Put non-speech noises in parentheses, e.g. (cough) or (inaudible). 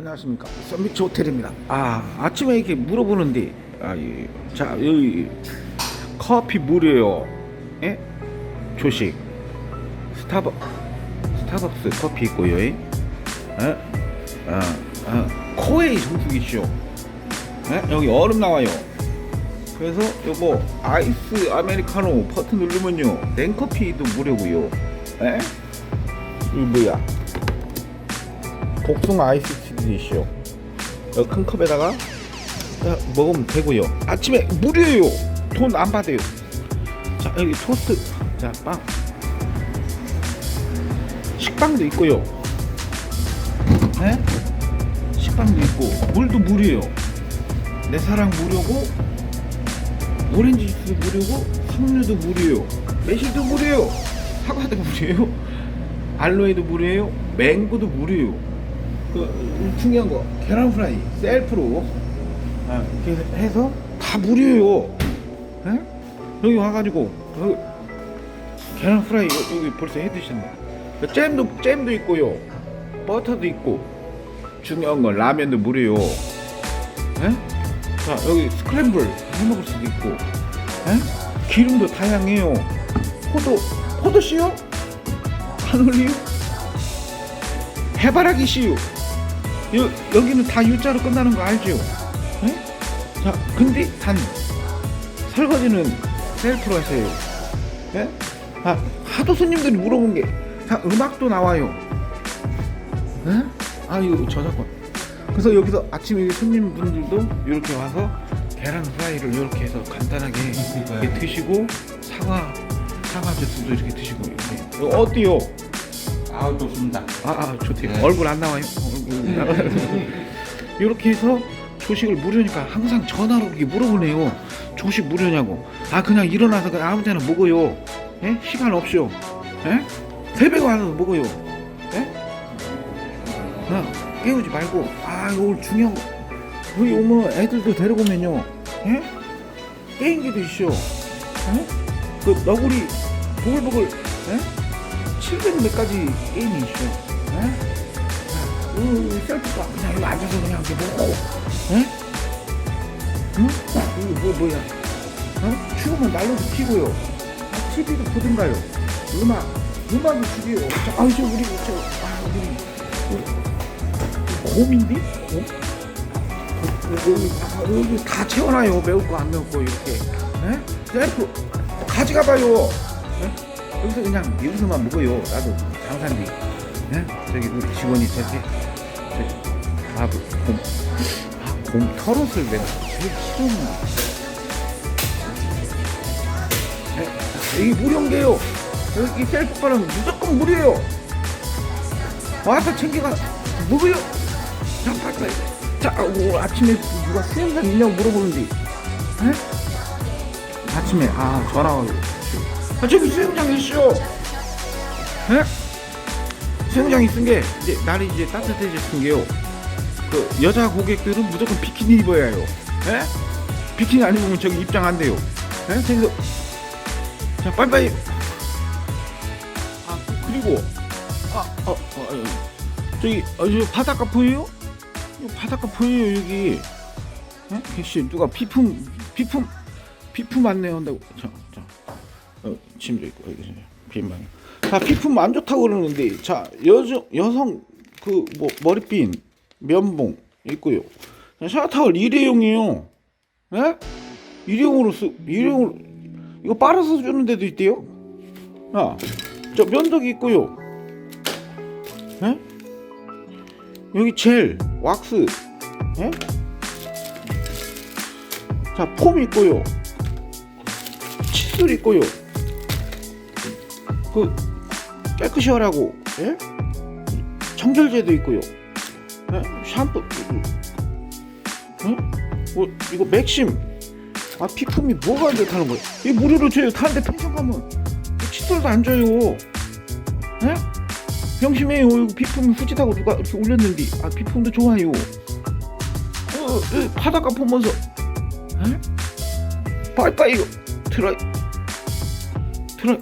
안녕하십니까 썬비치 호텔입니다 아 아침에 이렇게 물어보는데 아, 예. 자 여기 커피 무료요 예? 조식 스타벅 스타벅스 커피 있고요 예? 아, 아, 코웨이 정수기쇼 예? 여기 얼음 나와요 그래서 요거 아이스 아메리카노 버튼 누르면요 냉커피도 무료고요 예? 이거 뭐야 복숭아 아이스 티 드리쇼 여기 큰 컵에다가 자, 먹으면 되고요. 아침에 무료예요. 돈 안 받아요. 자 여기 토스트. 자 빵. 식빵도 있고요. 네? 식빵도 있고 물도 무료예요. 내 사랑 무료고 오렌지 주스 무료고 석류도 무료예요. 매실도 무료예요. 사과도 무료예요. 알로에도 무료예요. 맹고도 무료예요 그 중요한 거 계란 프라이 셀프로. 아, 이렇게 해서 다 무료예요. 예? 여기 와가지고 여기 계란 프라이 여- 여기 벌써 해 드셨네 그 잼도 잼도 있고요. 버터도 있고. 중요한 건 라면도 무료요. 예? 자 여기 스크램블 해 먹을 수도 있고. 예? 기름도 다양해요. 포도 포도 씨요? 카놀리요? 해바라기 씨유 여, 여기는 다 U자로 끝나는 거 알죠? 예? 자 근데 단 설거지는 셀프로 하세요 예? 아 하도 손님들이 물어본 게다 음악도 나와요 예? 아 이거 저작권 그래서 여기서 아침에 손님분들도 이렇게 와서 계란 프라이를 이렇게 해서 간단하게 (laughs) 이렇게 드시고 사과 사과 주스도 이렇게 드시고 이렇게 어때요? 아우 좋습니다. 아, 아 좋대요. 네. 얼굴 안 나와요. 얼굴 나와. 이렇게 해서 조식을 무료니까 항상 전화로 이렇게 물어보네요. 조식 무료냐고. 아 그냥 일어나서 그냥 아무 데나 먹어요. 예? 시간 없죠. 예? 새벽에 와서 먹어요. 예? 그냥 깨우지 말고 아 이거 오늘 중요한 거 여기 오면 애들도 데리고 오면요. 예? 게임기도 있죠. 예? 그 너구리 보글보글 예? 700 몇 가지 게임이 있어. 예? 그 셀프가 그냥 여기 앉아서 그냥 이렇게 먹고, 예? 응? 이거 뭐 뭐야? 어? 추우면 난로도 피고요. 아, TV도 보든가요. 음악, 음악도 죽여요. 저, 아유 저 우리 저, 아 우리 우리 곰인데? 곰? 어, 여기, 아, 여기 다 채워놔요. 매울 거 안 매울 거 이렇게. 예? 셀프 가져가봐요. 예? 여기서 그냥 여기서만 먹어요. 나도 장사인데. 예? 저기 우리 직원이 저기 저기 아 곰, 아, 곰 털옷을 내가 제일 싫어하는 예? 이게 무료인데요. 여기 셀프바는 무조건 무료예요. 와서 챙겨가 먹어요. 자, 빨리. 자, 오, 아침에 누가 수영장 있냐고 물어보는데. 예? 아침에 아 전화 와요. 아, 저기 수영장 있어. 예? 수영장 있은 게 이제 날이 이제 따뜻해졌은 게요. 그 여자 고객들은 무조건 비키니 입어야 해요. 예? 비키니 안 입으면 저기 입장 안 돼요. 예? 그래서 자 빨리빨리. 아 그리고 아 어, 어, 어, 저기 어, 저 바닷가 보여요? 바닷가 보여요 여기. 예? 혹시 누가 비품 비품 비품 안내 한다고 자, 자. 어, 침도 있고 여기 빈방. 자 피품 안 좋다고 그러는데 자 여성 여성 그 뭐 머리핀 면봉 있고요. 자, 샤워타월 일회용이요. 예? 일회용으로 쓰 일회용으로 이거 빨아서 주는 데도 있대요. 아, 저 면도기 있고요. 예? 여기 젤, 왁스, 예? 자, 폼 있고요. 칫솔 있고요. 그 깨끗이 하라고 예? 청결제도 있고요. 예? 샴푸 예? 뭐 이거 맥심 아 피품이 뭐가 안 좋다는 거야? 이 무료로 줘요. 다른데 펜션 가면 이 칫솔도 안 줘요. 예? 병심해요. 피품 후지다고 누가 이렇게 올렸는데 아 피품도 좋아요. 어, 어, 바닷가 보면서 예? 빠이빠이 이거 들어 들어